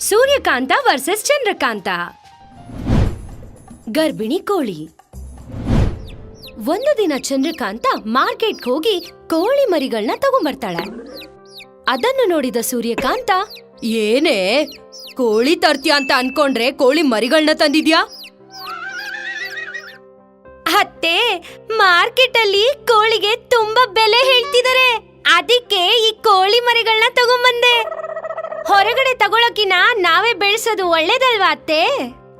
Suryakanta versus Chandrakanta. ಗರ್ಭಿಣಿ ಕೋಳಿ. ಒಂದು ದಿನ ಚಂದ್ರಕಾಂತ ಮಾರ್ಕೆಟ್ ಹೋಗಿ ಕೋಳಿ ಮರಿಗಳನ್ನ ತಗೊಂಬರ್ತಾಳೆ. ಅದನ್ನು ನೋಡಿದ ಸೂರ್ಯಕಾಂತ, ಏನೇ, ಕೋಳಿ ತರ್ತೀಯ ಅಂತ ಅನ್ಕೊಂಡ್ರೆ ಕೋಳಿ ಮರಿಗಳನ್ನ ತಂದಿದ್ಯಾ? ಅತ್ತೆ ಮಾರ್ಕೆಟ್ ಅಲ್ಲಿ ಕೋಳಿಗೆ ತುಂಬಾ ಬೆಲೆ ಹೇಳ್ತಿದ್ದಾರೆ ಅದಕ್ಕೆ ಈ ಕೋಳಿ ಮರಿಗಳನ್ನ ತಗೊಂಬಂದೆ. ಹೊರಗಡೆ ತಗೊಳಕಿನ ನಾವೇ ಬೆಳೆಸೋದು ಒಳ್ಳೇದಲ್ವಾ ಅತ್ತೆ?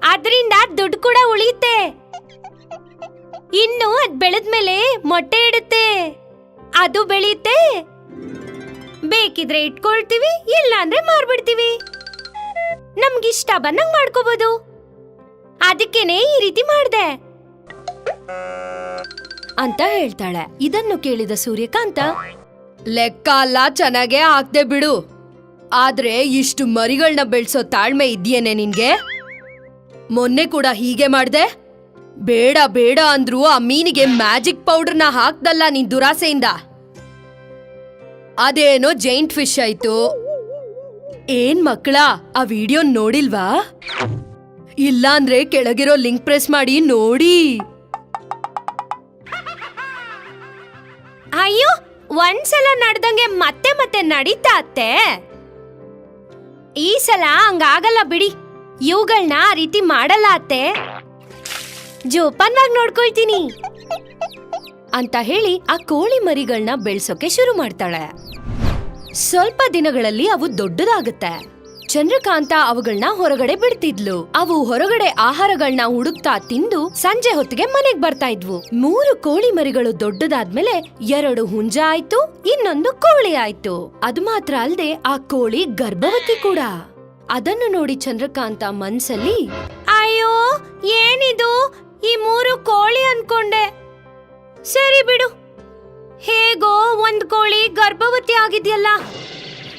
ಅದರಿಂದ ದುಡ್ಡು ಕೂಡ ಉಳಿಯುತ್ತೆ. ಇನ್ನು ಅದ್ ಬೆಳೆದ್ಮೇಲೆ ಮೊಟ್ಟೆ ಇಡುತ್ತೆ. ಅದು ಬೆಳೆಯುತ್ತೆ. ಬೇಕಿದ್ರೆ ಇಟ್ಕೊಳ್ತೀವಿ ಇಲ್ಲ ಅಂದ್ರೆ ಮಾರ್ಬಿಡ್ತೀವಿ. ನಮ್ಗಿಷ್ಟ ಬಂದಂಗ್ ಮಾಡ್ಕೋಬಹುದು ಅದಕ್ಕೇನೆ ಈ ರೀತಿ ಮಾಡ್ದೆ. ಅಂತ ಹೇಳ್ತಾಳೆ. ಇದನ್ನು ಕೇಳಿದ ಸೂರ್ಯಕಾಂತ, ಲೆಕ್ಕ ಅಲ್ಲ, ಚೆನ್ನಾಗೇ ಆಗ್ದೆ ಬಿಡು. ಆದ್ರೆ ಇಷ್ಟು ಮರಿಗಳನ್ನ ಬೆಳ್ಸೋ ತಾಳ್ಮೆ ಇದೆಯೇನೆ ನಿನ್ಗೆ? ಮೊನ್ನೆ ಕೂಡ ಹೀಗೆ ಮಾಡ್ದೆ. ಬೇಡ ಬೇಡ ಅಂದ್ರು ಆ ಮೀನಿಗೆ ಮ್ಯಾಜಿಕ್ ಪೌಡರ್ನ ಹಾಕ್ದಲ್ಲ ನಿನ್ ದುರಾಸೆಯಿಂದ. ಅದೇನೋ ಜೈಂಟ್ ಫಿಶ್ ಆಯ್ತು. ಏನ್ ಮಕ್ಕಳ, ಆ ವಿಡಿಯೋ ನೋಡಿಲ್ವಾ? ಇಲ್ಲ ಅಂದ್ರೆ ಕೆಳಗಿರೋ ಲಿಂಕ್ ಪ್ರೆಸ್ ಮಾಡಿ ನೋಡಿ. ಅಯ್ಯೋ, ಒಂದ್ಸಲ ನಡ್ದಂಗೆ ಮತ್ತೆ ಮತ್ತೆ ನಡೀತಾ ಅತ್ತೆ. ಈ ಸಲ ಹಂಗಾಗಲ್ಲ ಬಿಡಿ. ಇವುಗಳನ್ನ ಆ ರೀತಿ ಮಾಡಲ್ಲ ಅತ್ತೆ ಜೋಪಾನ್ವಾಗಿ ನೋಡ್ಕೊಳ್ತೀನಿ. ಅಂತ ಹೇಳಿ ಆ ಕೋಳಿ ಮರಿಗಳನ್ನ ಬೆಳ್ಸೋಕೆ ಶುರು ಮಾಡ್ತಾಳೆ. ಸ್ವಲ್ಪ ದಿನಗಳಲ್ಲಿ ಅವು ದೊಡ್ಡದಾಗುತ್ತೆ. ಚಂದ್ರಕಾಂತ ಅವುಗಳನ್ನ ಹೊರಗಡೆ ಬಿಡ್ತಿದ್ಲು. ಅವು ಹೊರಗಡೆ ಆಹಾರಗಳನ್ನ ಹುಡುಕ್ತಾ ತಿಂದು ಸಂಜೆ ಹೊತ್ತಿಗೆ ಮನೆಗ್ ಬರ್ತಾ ಇದ್ವು. ಮೂರು ಕೋಳಿ ಮರಿಗಳು ದೊಡ್ಡದಾದ್ಮೇಲೆ ಎರಡು ಹುಂಜ ಆಯ್ತು, ಇನ್ನೊಂದು ಕೋಳಿ ಆಯ್ತು. ಅದು ಮಾತ್ರ ಅಲ್ದೆ ಆ ಕೋಳಿ ಗರ್ಭವತಿ ಕೂಡ. ಅದನ್ನು ನೋಡಿ ಚಂದ್ರಕಾಂತ ಮನ್ಸಲ್ಲಿ, ಅಯ್ಯೋ, ಏನಿದು? ಈ ಮೂರು ಕೋಳಿ ಅನ್ಕೊಂಡೆ. ಸರಿ ಬಿಡು. ಹೇಗೋ ಒಂದ್ ಕೋಳಿ ಗರ್ಭವತಿ ಆಗಿದ್ಯಲ್ಲ.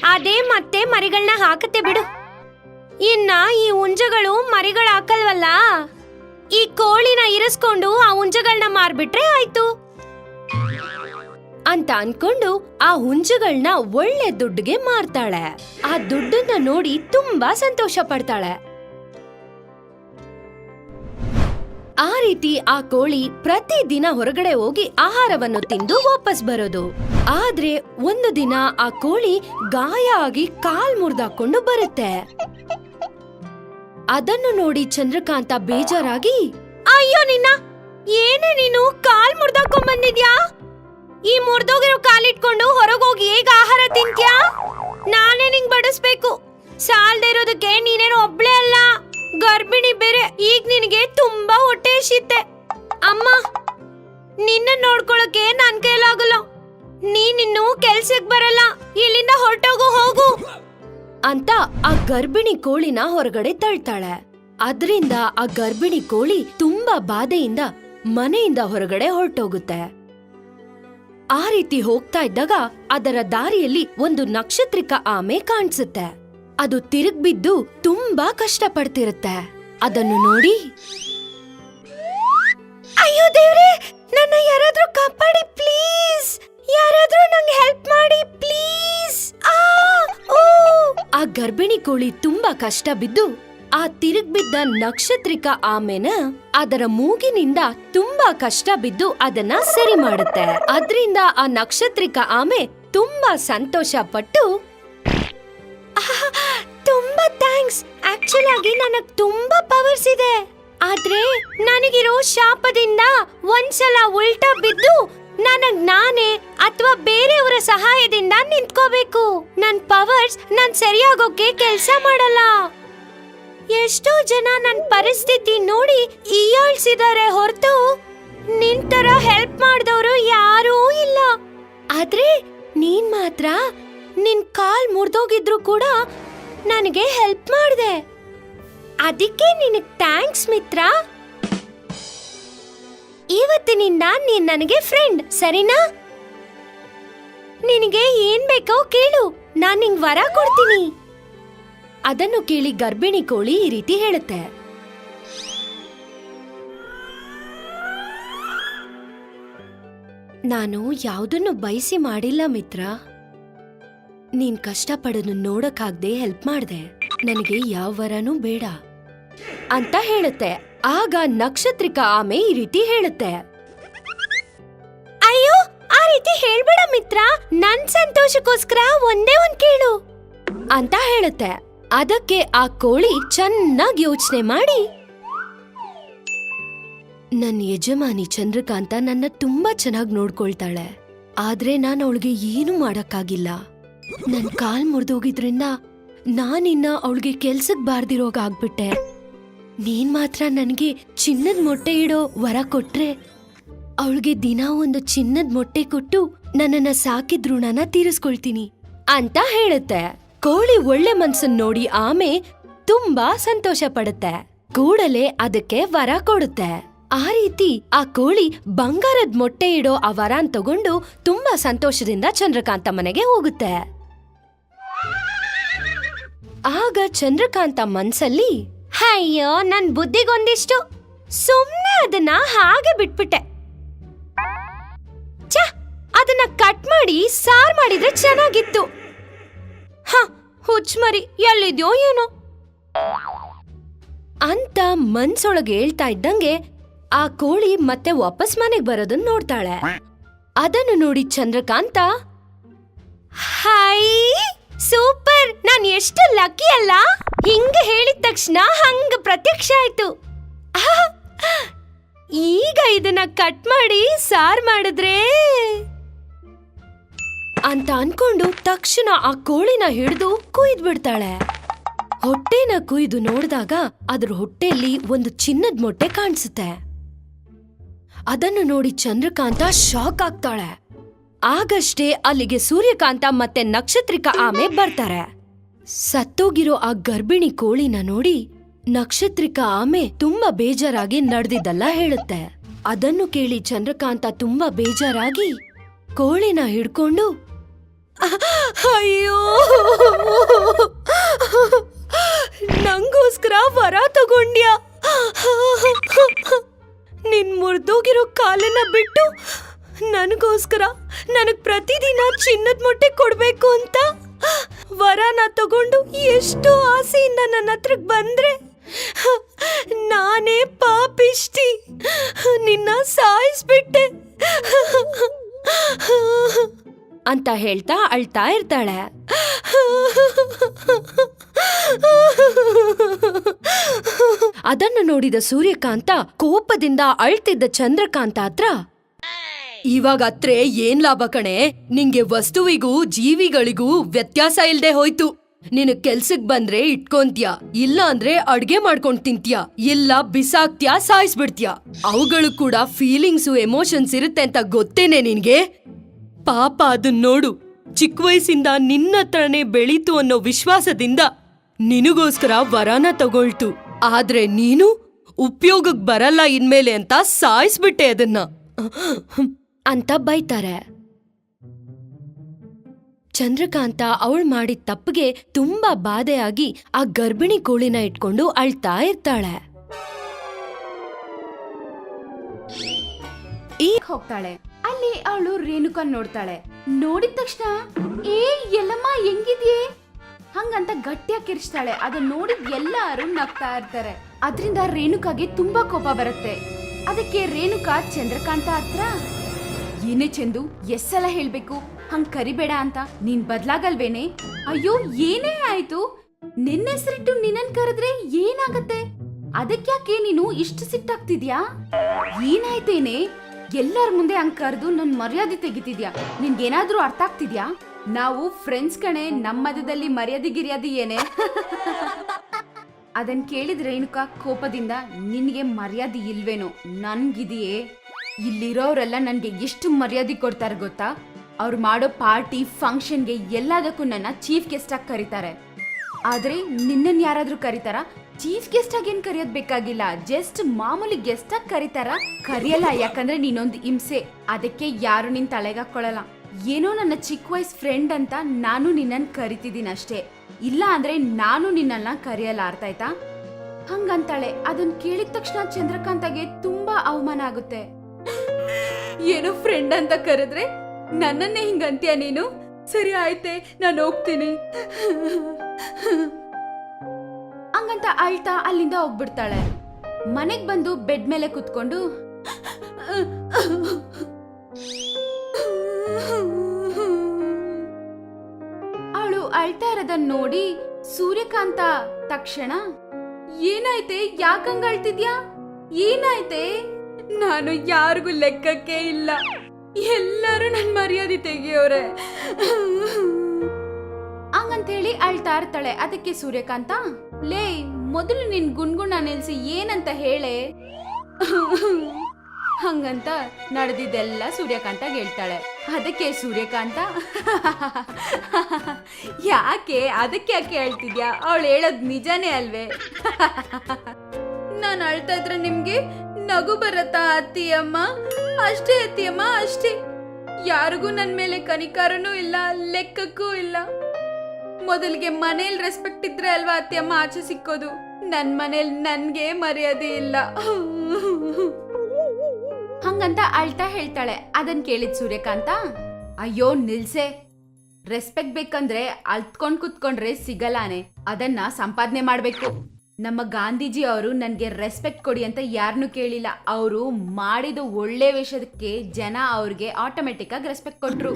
ಅದೇ ಮತ್ತೆ ಮರಿಗಳನ್ನ ಹಾಕತ್ತೆ ಬಿಡು. ಇನ್ನ ಈ ಹುಂಜಗಳು ಮರಿಗಳ ಹಾಕಲ್ವಲ್ಲ? ಈ ಕೋಳಿನ ಇರಿಸ್ಕೊಂಡು ಆ ಉಂಜಗಳನ್ನ ಮಾರ್ಬಿಟ್ರೆ ಆಯ್ತು. ಅಂತ ಅನ್ಕೊಂಡು ಆ ಹುಂಜಗಳನ್ನ ಒಳ್ಳೆ ದುಡ್ಡಿಗೆ ಮಾರ್ತಾಳೆ. ಆ ದುಡ್ಡನ್ನ ನೋಡಿ ತುಂಬಾ ಸಂತೋಷ ಪಡ್ತಾಳೆ. ಆ ರೀತಿ ಆ ಕೋಳಿ ಪ್ರತಿದಿನ ಹೊರಗಡೆ ಹೋಗಿ ಆಹಾರವನ್ನು ತಿಂದು ವಾಪಸ್ ಬರೋದು. ಆದ್ರೆ ಒಂದು ದಿನ ಆ ಕೋಳಿ ಗಾಯ ಆಗಿ ಕಾಲ್ ಮುರ್ದಾಕೊಂಡು ಬರುತ್ತೆ. ಅದನ್ನು ನೋಡಿ ಚಂದ್ರಕಾಂತ ಬೇಜಾರಾಗಿ, ಅಯ್ಯೋ ನಿನ್ನ, ಏನೇ ನೀನು ಕಾಲ್ ಮುರ್ದಾಕೊಂಡ್ ಬಂದಿದ್ಯಾ? ಈ ಮುರ್ದೋಗಿರೋ ಕಾಲಿಟ್ಕೊಂಡು ಹೊರಗೋಗಿ ಹೇಗ ಆಹಾರ ತಿಂತ್ಯಾ? ನಾನೇ ನಿಂಗ್ ಬಡಿಸ್ಬೇಕು. ಸಾಲ್ದೇ ಇರೋದಕ್ಕೆ ನೀನೇನು ಒಬ್ಳೇ ಅಲ್ಲ. ಗರ್ಭಿಣಿ ಬೇರೆ ಈಗ ನಿನಗೆ ತುಂಬಾ ಹೊಟ್ಟೆ ಹಸಿತೆ ಅಮ್ಮ, ನಿನ್ನ ನೋಡ್ಕೊಳಕ್ಕೆ ನನ್ ಕೈಲಾಗಲ್ಲ. ನೀನಿನ್ನು ಕೆಲ್ಸಕ್ ಬರಲ್ಲ. ಇಲ್ಲಿಂದ ಹೊರಟೋಗು, ಹೋಗು. ಅಂತ ಆ ಗರ್ಭಿಣಿ ಕೋಳಿನ ಹೊರಗಡೆ ತಳ್ತಾಳೆ. ಅದ್ರಿಂದ ಆ ಗರ್ಭಿಣಿ ಕೋಳಿ ತುಂಬಾ ಬಾಧೆಯಿಂದ ಮನೆಯಿಂದ ಹೊರಗಡೆ ಹೊರಟೋಗುತ್ತೆ. ಆ ರೀತಿ ಹೋಗ್ತಾ ಇದ್ದಾಗ ಅದರ ದಾರಿಯಲ್ಲಿ ಒಂದು ನಕ್ಷತ್ರಿಕ ಆಮೆ ಕಾಣಿಸುತ್ತೆ. ಅದು ತಿರುಗ್ಬಿದ್ದು ತುಂಬಾ ಕಷ್ಟ ಪಡ್ತಿರುತ್ತೆ ಅದನ್ನು ನೋಡಿ. ಅಯ್ಯೋ ದೇವ್ರೆ, ನನ್ನ ಯಾರಾದ್ರೂ ಕಾಪಾಡಿ, ಪ್ಲೀಸ್. ಯಾರಾದ್ರೂ ನಂಗೆ ಹೆಲ್ಪ್ ಮಾಡಿ, ಪ್ಲೀಸ್. ಆ ಗರ್ಭಿಣಿ ಕೋಳಿ ತುಂಬಾ ಕಷ್ಟ ಬಿದ್ದು ಆ ತಿರುಗ್ಬಿದ್ದ ನಕ್ಷತ್ರಿಕ ಆಮೆನ ಅದರ ಮೂಗಿನಿಂದ ತುಂಬಾ ಕಷ್ಟ ಬಿದ್ದು ಅದನ್ನ ಸರಿ ಮಾಡುತ್ತೆ. ಅದ್ರಿಂದ ಆ ನಕ್ಷತ್ರಿಕ ಆಮೆ ತುಂಬಾ ಸಂತೋಷ ಪಟ್ಟು ತುಂಬಾ ಥ್ಯಾಂಕ್ಸ್ ಆಕ್ಚುಲ್ ಆಗಿ ನನಗ್ ತುಂಬಾ ಪವರ್ಸ್ ಇದೆ. ಆದ್ರೆ ನನಗಿರೋ ಶಾಪದಿಂದ ಒಂದ್ಸಲ ಉಲ್ಟಾ ಬಿದ್ದು ನನಗ್ ನಾನೇ ಅಥವಾ ಬೇರೆಯವರ ಸಹಾಯದಿಂದ ನಿಂತ್ಕೋಬೇಕು. ನನ್ ಪವರ್ಸ್ ನಾನ್ ಸರಿಯಾಗೋಕೆ ಕೆಲ್ಸ ಮಾಡಲ್ಲ. ಎಷ್ಟೋ ಜನ ನನ್ ಪರಿಸ್ಥಿತಿ ನೋಡಿ ಈಯಾಳ್ಸಿದಾರೆ ಹೊರತು ನಿಂತರ ಹೆಲ್ಪ್ ಮಾಡಿದವರು ಯಾರೂ ಇಲ್ಲ. ಆದ್ರೆ ನೀನ್ ಮಾತ್ರ ನಿನ್ ಕಾಲ್ ಮುರಿದೋಗಿದ್ರು ಕೂಡ ನನಗೆ ಹೆಲ್ಪ್ ಮಾಡಿದೆ. ಅದಕ್ಕೆ ನಿನಗೆ ಥ್ಯಾಂಕ್ಸ್ ಮಿತ್ರ. ಇವತ್ತಿನಿಂದ ನೀನ್ ನನಗೆ ಫ್ರೆಂಡ್ ಸರಿನಾ? ನಿನಗೆ ಏನ್ ಬೇಕೋ ಕೇಳು, ನಾನ್ ನಿಂಗ್ ವರ ಕೊಡ್ತೀನಿ. ಅದನ್ನು ಕೇಳಿ ಗರ್ಭಿಣಿ ಕೋಳಿ ಈ ರೀತಿ ಹೇಳುತ್ತೆ. ನಾನು ಯಾವುದನ್ನು ಬಯಸಿ ಮಾಡಿಲ್ಲ ಮಿತ್ರ. ನೀನ್ ಕಷ್ಟಪಡೋದು ನೋಡಕ್ಕಾಗ್ದೆ ಹೆಲ್ಪ್ ಮಾಡ್ದೆ. ನನಗೆ ಯಾವ ವರನೂ ಬೇಡ. ಅಂತ ಹೇಳುತ್ತೆ. ಆಗ ನಕ್ಷತ್ರಿಕ ಆಮೆ ಈ ರೀತಿ ಹೇಳುತ್ತೆ. ಅಯ್ಯೋ, ಆ ರೀತಿ ಹೇಳ್ಬೇಡ ಮಿತ್ರ. ನನ್ ಸಂತೋಷಕ್ಕೋಸ್ಕರ ಒಂದೇ ಒಂದ್ ಕೇಳು. ಅಂತ ಹೇಳುತ್ತೆ. ಅದಕ್ಕೆ ಆ ಕೋಳಿ ಚೆನ್ನಾಗಿ ಯೋಚನೆ ಮಾಡಿ. ನನ್ನ ಯಜಮಾನಿ ಚಂದ್ರಕಾಂತ ನನ್ನ ತುಂಬಾ ಚೆನ್ನಾಗಿ ನೋಡ್ಕೊಳ್ತಾಳೆ. ಆದ್ರೆ ನಾನು ಅವಳಿಗೆ ಏನು ಮಾಡಕ್ಕಾಗಿಲ್ಲ. ನನ್ ಕಾಲ್ ಮುರಿದೋಗಿದ್ರಿಂದ ನಾನಿನ್ನ ಅವಳಿಗೆ ಕೆಲ್ಸಕ್ ಬಾರ್ದಿರೋಗ ಆಗ್ಬಿಟ್ಟೆ ನೀನ್ ಮಾತ್ರ ನನಗೆ ಚಿನ್ನದ ಮೊಟ್ಟೆ ಇಡೋ ವರ ಕೊಟ್ರೆ ಅವಳಿಗೆ ದಿನ ಒಂದು ಚಿನ್ನದ ಮೊಟ್ಟೆ ಕೊಟ್ಟು ನನ್ನನ್ನ ಸಾಕಿದ ಋಣನ ತೀರಿಸ್ಕೊಳ್ತೀನಿ ಅಂತ ಹೇಳುತ್ತೆ. ಕೋಳಿ ಒಳ್ಳೆ ಮನ್ಸನ್ ನೋಡಿ ಆಮೆ ತುಂಬಾ ಸಂತೋಷ ಪಡುತ್ತೆ. ಕೂಡಲೇ ಅದಕ್ಕೆ ವರ ಕೊಡುತ್ತೆ. ಆ ರೀತಿ ಆ ಕೋಳಿ ಬಂಗಾರದ ಮೊಟ್ಟೆ ಇಡೋ ಆ ವರನ್ ತಗೊಂಡು ತುಂಬಾ ಸಂತೋಷದಿಂದ ಚಂದ್ರಕಾಂತ ಮನೆಗೆ ಹೋಗುತ್ತೆ. ಆಗ ಚಂದ್ರಕಾಂತ ಮನ್ಸಲ್ಲಿ, ಅಯ್ಯೋ, ನನ್ ಬುದ್ಧಿಗೊಂದಿಷ್ಟು ಸುಮ್ನೆ ಅದನ್ನ ಹಾಗೆ ಬಿಟ್ಬಿಟ್ಟೆ. ಛ, ಅದನ್ನ ಕಟ್ ಮಾಡಿ ಸಾರ್ ಮಾಡಿದ್ರೆ ಚೆನ್ನಾಗಿತ್ತು. ಹ ಹುಚ್ಮರಿ ಮರಿ ಎಲ್ಲಿದ್ಯೋ ಏನೋ. ಅಂತ ಮನ್ಸೊಳಗೆ ಹೇಳ್ತಾ ಇದ್ದಂಗೆ ಆ ಕೋಳಿ ಮತ್ತೆ ವಾಪಸ್ ಮನೆಗ್ ಬರೋದನ್ನ ನೋಡ್ತಾಳೆ. ಅದನ್ನು ನೋಡಿ ಚಂದ್ರಕಾಂತ ಹೈ ಸೂಪರ್ ಎಷ್ಟು ಲಕ್ಕಿ ಅಲ್ಲ? ಹಿಂಗ ಹೇಳಿದ ತಕ್ಷಣ ಹಂಗ ಪ್ರತ್ಯಕ್ಷ ಆಯ್ತು! ಈಗ ಇದನ್ನ ಕಟ್ ಮಾಡಿ ಸಾರ್ ಮಾಡಿದ್ರೆ? ಅಂತ ಅನ್ಕೊಂಡು ತಕ್ಷಣ ಆ ಕೋಳಿನ ಹಿಡಿದು ಕುಯ್ದು ಬಿಡ್ತಾಳೆ. ಹೊಟ್ಟೆನ ಕುಯ್ದು ನೋಡಿದಾಗ ಅದ್ರ ಹೊಟ್ಟೆಯಲ್ಲಿ ಒಂದು ಚಿನ್ನದ ಮೊಟ್ಟೆ ಕಾಣಿಸುತ್ತೆ. ಅದನ್ನು ನೋಡಿ ಚಂದ್ರಕಾಂತ ಶಾಕ್ ಆಗ್ತಾಳೆ. ಆಗಷ್ಟೇ ಅಲ್ಲಿಗೆ ಸೂರ್ಯಕಾಂತ ಮತ್ತೆ ನಕ್ಷತ್ರಿಕ ಆಮೆ ಬರ್ತಾರೆ. ಸತ್ತೋಗಿರೋ ಆ ಗರ್ಭಿಣಿ ಕೋಳಿನ ನೋಡಿ ನಕ್ಷತ್ರಿಕ ಆಮೆ ತುಂಬಾ ಬೇಜಾರಾಗಿ ನಡೆದಿದ್ದಲ್ಲ ಹೇಳುತ್ತೆ. ಅದನ್ನು ಕೇಳಿ ಚಂದ್ರಕಾಂತ ತುಂಬಾ ಬೇಜಾರಾಗಿ ಕೋಳಿನ ಹಿಡ್ಕೊಂಡು, ಅಯ್ಯೋ! ಸಾಯಿಸ್ಬಿಟ್ಟೆ ಅಂತ ಹೇಳ್ತಾ ಅಳ್ತಾ ಇರ್ತಾಳೆ. ಅದನ್ನು ನೋಡಿದ ಸೂರ್ಯಕಾಂತ ಕೋಪದಿಂದ ಅಳ್ತಿದ್ದ ಚಂದ್ರಕಾಂತ ಹತ್ರ, ಇವಾಗ ಅತ್ರೆ ಏನ್ ಲಾಭ ಕಣೆ? ನಿಂಗೆ ವಸ್ತುವಿಗೂ ಜೀವಿಗಳಿಗೂ ವ್ಯತ್ಯಾಸ ಇಲ್ದೆ ಹೋಯ್ತು. ನಿನ್ ಕೆಲ್ಸಕ್ ಬಂದ್ರೆ ಇಟ್ಕೊಂತ್ಯ? ಇಲ್ಲ ಅಂದ್ರೆ ಅಡ್ಗೆ ಮಾಡ್ಕೊಂಡ್ ತಿಂತ್ಯ? ಇಲ್ಲ ಬಿಸಾಕ್ತ್ಯಾ, ಸಾಯಿಸ್ಬಿಡ್ತ್ಯ? ಅವುಗಳು ಕೂಡ ಫೀಲಿಂಗ್ಸು, ಎಮೋಷನ್ಸ್ ಇರುತ್ತೆ ಅಂತ ಗೊತ್ತೇನೆ ನಿನ್ಗೆ? ಪಾಪ ಅದನ್ ನೋಡು. ಚಿಕ್ಕ ವಯಸ್ಸಿಂದ ನಿನ್ನ ಹತ್ರನೇ ಬೆಳೀತು ಅನ್ನೋ ವಿಶ್ವಾಸದಿಂದ ನಿನಗೋಸ್ಕರ ವರನ ತಗೊಳ್ತು. ಆದ್ರೆ ನೀನು ಉಪಯೋಗಕ್ ಬರಲ್ಲ ಇನ್ಮೇಲೆ ಅಂತ ಸಾಯಿಸ್ಬಿಟ್ಟೆ ಅದನ್ನ. ಅಂತ ಬೈತಾರೆ. ಚಂದ್ರಕಾಂತ ಅವಳು ಮಾಡಿದ ತಪ್ಪಿಗೆ ತುಂಬಾ ಬಾಧೆಯಾಗಿ ಆ ಗರ್ಭಿಣಿ ಕೋಳಿನ ಇಟ್ಕೊಂಡು ಅಳ್ತಾ ಇರ್ತಾಳೆ. ಈಗ ಹೋಗ್ತಾಳೆ. ಅಲ್ಲಿ ಅವಳು ರೇಣುಕನ್ ನೋಡ್ತಾಳೆ. ನೋಡಿದ ತಕ್ಷಣ, ಏ ಎಲ್ಲಮ್ಮ ಹೆಂಗಿದ್ಯೆ? ಹಂಗಂತ ಗಟ್ಟಿಯಾಗಿ ಕಿರ್ಚ್ತಾಳೆ. ಅದನ್ನ ನೋಡಿ ಎಲ್ಲಾರು ನಗ್ತಾ ಇರ್ತಾರೆ. ಅದರಿಂದ ರೇಣುಕಾಗೆ ತುಂಬಾ ಕೋಪ ಬರುತ್ತೆ. ಅದಕ್ಕೆ ರೇಣುಕಾ ಚಂದ್ರಕಾಂತ ಹತ್ರ, ಏನೇ ಚಂದು ಎಸ್ಸಲ ಹೇಳ್ಬೇಕು. ಹಂಗ್ ಕರಿಬೇಡ ಅಂತ ನೀನ್ ಬದ್ಲಾಗಲ್ವೇನೆ? ಅಯ್ಯೋ, ಏನೇ ಆಯ್ತು? ನಿನ್ನ ಹೆಸರಿಟ್ಟು ನಿನ್ನನ್ ಕರೆದ್ರೆ ಏನಾಗತ್ತೆ? ಅದಕ್ಯಾಕೆ ನೀನು ಇಷ್ಟು ಸಿಟ್ಟಾಗ್ತಿದ್ಯಾ? ಏನಾಯ್ತೇನೆ? ಎಲ್ಲರ ಮುಂದೆ ಹಂಗ್ ಕರೆದು ನನ್ ಮರ್ಯಾದೆ ತೆಗಿತಿದ್ಯಾ? ನಿನ್ಗೇನಾದ್ರೂ ಅರ್ಥ ಆಗ್ತಿದ್ಯಾ ನಾವು ಫ್ರೆಂಡ್ಸ್ ಕಣೆ ನಮ್ಮ ಮಧ್ಯದಲ್ಲಿ ಮರ್ಯಾದೆ ಗಿರ್ಯಾದೆ ಏನೇ? ಅದನ್ ಕೇಳಿದ ರೇಣುಕಾ ಕೋಪದಿಂದ ನಿನ್ಗೆ ಮರ್ಯಾದೆ ಇಲ್ವೇನೋ? ನನ್ಗಿದೆಯೇ? ಇಲ್ಲಿರೋರೆಲ್ಲ ನನ್ಗೆ ಎಷ್ಟು ಮರ್ಯಾದೆ ಕೊಡ್ತಾರೆ ಗೊತ್ತಾ? ಅವ್ರು ಮಾಡೋ ಪಾರ್ಟಿ, ಫಂಕ್ಷನ್ಗೆ ಎಲ್ಲದಕ್ಕೂ ನನ್ನ ಚೀಫ್ ಗೆಸ್ಟ್ ಆಗಿ ಕರೀತಾರೆ. ಆದ್ರೆ ನಿನ್ನನ್ ಯಾರಾದ್ರೂ ಕರೀತಾರ? ಚೀಫ್ ಗೆಸ್ಟ್ ಆಗಿ ಏನ್ ಕರೆಯೋದ್ ಬೇಕಾಗಿಲ್ಲ. ಜಸ್ಟ್ ಮಾಮೂಲಿ ಗೆಸ್ಟ್ ಆಗಿ ಕರೀತಾರ, ಕರೆಯಲ್ಲ. ಯಾಕಂದ್ರೆ ನೀನೊಂದು ಹಿಂಸೆ. ಅದಕ್ಕೆ ಯಾರು ನಿನ್ ತಲೆಗೆ ಹಾಕೊಳ್ಳಲ್ಲ ಏನೋ ನನ್ನ ಚಿಕ್ಕ ವಯಸ್ಸು ಫ್ರೆಂಡ್ ಅಂತ ನಾನು ನಿನ್ನನ್ ಕರಿತಿದ್ದೀನಿ ಅಷ್ಟೇ. ಇಲ್ಲ ಅಂದ್ರೆ ನಾನು ನಿನ್ನನ್ನ ಕರೆಯಲ್ಲ. ಅರ್ಥ ಹಂಗಂತಾಳೆ. ಅದನ್ ಕೇಳಿದ ತಕ್ಷಣ ಚಂದ್ರಕಾಂತಗೆ ತುಂಬಾ ಅವಮಾನ ಆಗುತ್ತೆ. ಏನೋ ಫ್ರೆಂಡ್ ಅಂತ ಕರೆದ್ರೆ ನನ್ನನ್ನೇ ಹಿಂಗಂತೀಯ ನೀನು? ಸರಿ ಆಯ್ತೆ ನಾನು ಹೋಗ್ತೀನಿ. ಹಂಗಂತ ಅಳ್ತಾ ಅಲ್ಲಿಂದ ಹೋಗ್ಬಿಡ್ತಾಳೆ. ಮನೆಗ್ ಬಂದು ಬೆಡ್ ಮೇಲೆ ಕುತ್ಕೊಂಡು ಅವಳು ಅಳ್ತಾ ಇರೋದನ್ನ ನೋಡಿ ಸೂರ್ಯಕಾಂತ ತಕ್ಷಣ ಏನಾಯ್ತೆ ಯಾಕಂಗ ಅಳ್ತಿದ್ಯಾ? ಏನಾಯ್ತೆ? ನಾನು ಯಾರಿಗೂ ಲೆಕ್ಕಕ್ಕೆ ಇಲ್ಲ. ಎಲ್ಲರೂ ನನ್ನ ಮರ್ಯಾದೆ ತೆಗಿಯೋರೆ. ಹಂಗಂತೇಳಿ ಅಳ್ತಾ ಇರ್ತಾಳೆ ಅದಕ್ಕೆ ಸೂರ್ಯಕಾಂತ, ಲೇ, ಮೊದಲು ನಿನ್ ಗುಣಗುಣ ನಿಲ್ಸಿ ಏನಂತ ಹೇಳೆ? ಹಂಗಂತ ನಡೆದಿದ್ದೆಲ್ಲ ಸೂರ್ಯಕಾಂತ ಹೇಳ್ತಾಳೆ. ಅದಕ್ಕೆ ಸೂರ್ಯಕಾಂತ, ಯಾಕೆ, ಅದಕ್ಕೆ ಯಾಕೆ ಹೇಳ್ತಿದ್ಯಾ ಅವಳು ಹೇಳೋದ್ ನಿಜಾನೇ ಅಲ್ವೇ? ನಾನು ಅಳ್ತಾ ಇದ್ರೆ ನಿಮ್ಗೆ ನಗು ಬರತ್ತಾ, ಅತ್ತಿಯಮ್ಮ? ಅಷ್ಟೇ ಅತ್ತಿಯಮ್ಮ, ಅಷ್ಟೇ. ಯಾರಿಗೂ ನನ್ ಮೇಲೆ ಕನಿಕಾರನೂ ಇಲ್ಲ, ಲೆಕ್ಕಕ್ಕೂ ಇಲ್ಲ. ಮೊದಲಿಗೆ ಮನೇಲಿ ರೆಸ್ಪೆಕ್ಟ್ ಇದ್ರೆ ಅಲ್ವಾ ಅತ್ತಿಯಮ್ಮ ಆಚೆ ಸಿಕ್ಕೋದು? ನನ್ ಮನೇಲಿ ನನ್ಗೆ ಮರ್ಯಾದೆ ಇಲ್ಲ. ಹಂಗಂತ ಅಳ್ತಾ ಹೇಳ್ತಾಳೆ. ಅದನ್ ಕೇಳಿದ್ ಸೂರ್ಯಕಾಂತ, ಅಯ್ಯೋ ನಿಲ್ಸೆ. ರೆಸ್ಪೆಕ್ಟ್ ಬೇಕಂದ್ರೆ ಅಳ್ತ್ಕೊಂಡ್ ಕುತ್ಕೊಂಡ್ರೆ ಸಿಗಲಾನೆ ಅದನ್ನ ಸಂಪಾದನೆ ಮಾಡ್ಬೇಕು. ನಮ್ಮ ಗಾಂಧೀಜಿ ಅವರು ನನಗೆ ರೆಸ್ಪೆಕ್ಟ್ ಕೊಡಿ ಅಂತ ಯಾರನ್ನೂ ಕೇಳಿಲ್ಲ. ಅವರು ಮಾಡಿದ ಒಳ್ಳೆ ವಿಷಯಕ್ಕೆ ಜನ ಅವ್ರಿಗೆ ಆಟೋಮೆಟಿಕ್ ಆಗಿ ರೆಸ್ಪೆಕ್ಟ್ ಕೊಟ್ರು.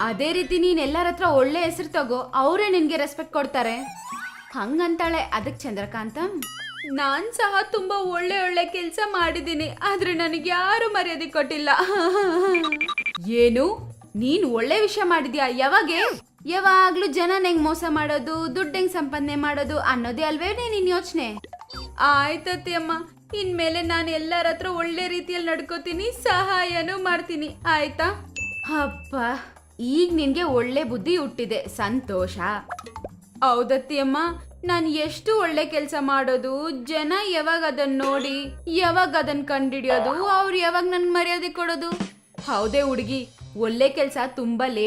ಅದೇ ರೀತಿ ನೀನ್ ಎಲ್ಲರ ಹತ್ರ ಒಳ್ಳೆ ಹೆಸರು ತಗೋ, ಅವರೇ ನಿನ್ಗೆ ರೆಸ್ಪೆಕ್ಟ್ ಕೊಡ್ತಾರೆ. ಹಂಗಂತಾಳೆ ಅದಕ್ಕೆ ಚಂದ್ರಕಾಂತ. ನಾನ್ ಸಹ ತುಂಬಾ ಒಳ್ಳೆ ಒಳ್ಳೆ ಕೆಲಸ ಮಾಡಿದ್ದೀನಿ ಆದ್ರೆ ನನಗೆ ಯಾರು ಮರ್ಯಾದೆ ಕೊಟ್ಟಿಲ್ಲ. ಏನು? ನೀನ್ ಒಳ್ಳೆ ವಿಷಯ ಮಾಡಿದ್ಯಾ? ಯಾವಾಗೆ? ಯಾವಾಗ್ಲೂ ಜನ ಹೆಂಗ್ ಮೋಸ ಮಾಡೋದು ದುಡ್ಡು ಹೆಂಗ್ ಸಂಪಾದನೆ ಮಾಡೋದು ಅನ್ನೋದೇ ಅಲ್ವೇ ನಿನ್ ಯೋಚನೆ? ಆಯ್ತತಿ ಅಮ್ಮ. ಇನ್ಮೇಲೆ ನಾನು ಎಲ್ಲರ ಹತ್ರ ಒಳ್ಳೆ ರೀತಿಯಲ್ಲಿ ನಡ್ಕೋತೀನಿ ಸಹಾಯನೂ ಮಾಡ್ತೀನಿ. ಆಯ್ತಾ? ಅಪ್ಪ ಈಗ ನಿನ್ಗೆ ಒಳ್ಳೆ ಬುದ್ಧಿ ಹುಟ್ಟಿದೆ ಸಂತೋಷ. ಹೌದತ್ತಿ ಅಮ್ಮ. ನಾನು ಎಷ್ಟು ಒಳ್ಳೆ ಕೆಲಸ ಮಾಡೋದು ಜನ ಯಾವಾಗ ಅದನ್ನ ನೋಡಿ ಯಾವಾಗ ಅದನ್ನ ಕಂಡಿಡಿಯೋದು ಅವ್ರು ಯಾವಾಗ ನನ್ ಮರ್ಯಾದೆ ಕೊಡೋದು? ಹೌದೇ ಹುಡುಗಿ ಒಳ್ಳೆ ಕೆಲಸ ತುಂಬಾ ಲೇಟ್